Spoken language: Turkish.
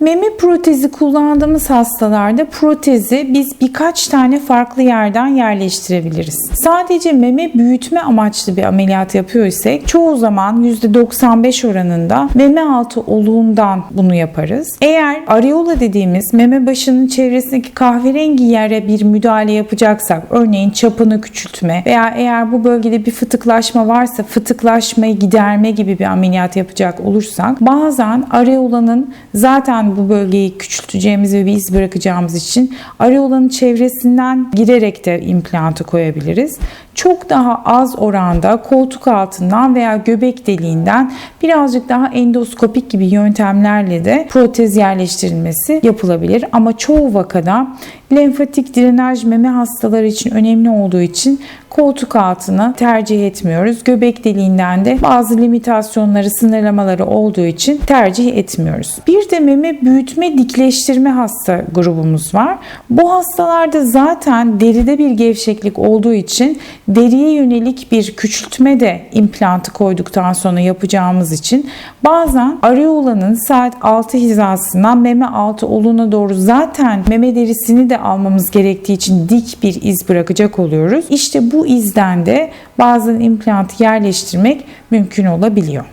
Meme protezi kullandığımız hastalarda protezi biz birkaç tane farklı yerden yerleştirebiliriz. Sadece meme büyütme amaçlı bir ameliyat yapıyorsak çoğu zaman %95 oranında meme altı oluğundan bunu yaparız. Eğer areola dediğimiz meme başının çevresindeki kahverengi yere bir müdahale yapacaksak örneğin çapını küçültme veya eğer bu bölgede bir fıtıklaşma varsa fıtıklaşmayı giderme gibi bir ameliyat yapacak olursak bazen areolanın zaten bu bölgeyi küçülteceğimiz ve bir iz bırakacağımız için areolanın çevresinden girerek de implantı koyabiliriz. Çok daha az oranda koltuk altından veya göbek deliğinden birazcık daha endoskopik gibi yöntemlerle de protez yerleştirilmesi yapılabilir. Ama çoğu vakada lenfatik drenaj meme hastaları için önemli olduğu için koltuk altını tercih etmiyoruz. Göbek deliğinden de bazı limitasyonları, sınırlamaları olduğu için tercih etmiyoruz. Bir de meme büyütme dikleştirme hasta grubumuz var. Bu hastalarda zaten deride bir gevşeklik olduğu için deriye yönelik bir küçültme de implantı koyduktan sonra yapacağımız için bazen areolanın saat 6 hizasından meme altı oluna doğru zaten meme derisini de almamız gerektiği için dik bir iz bırakacak oluyoruz. İşte bu izden de bazen implantı yerleştirmek mümkün olabiliyor.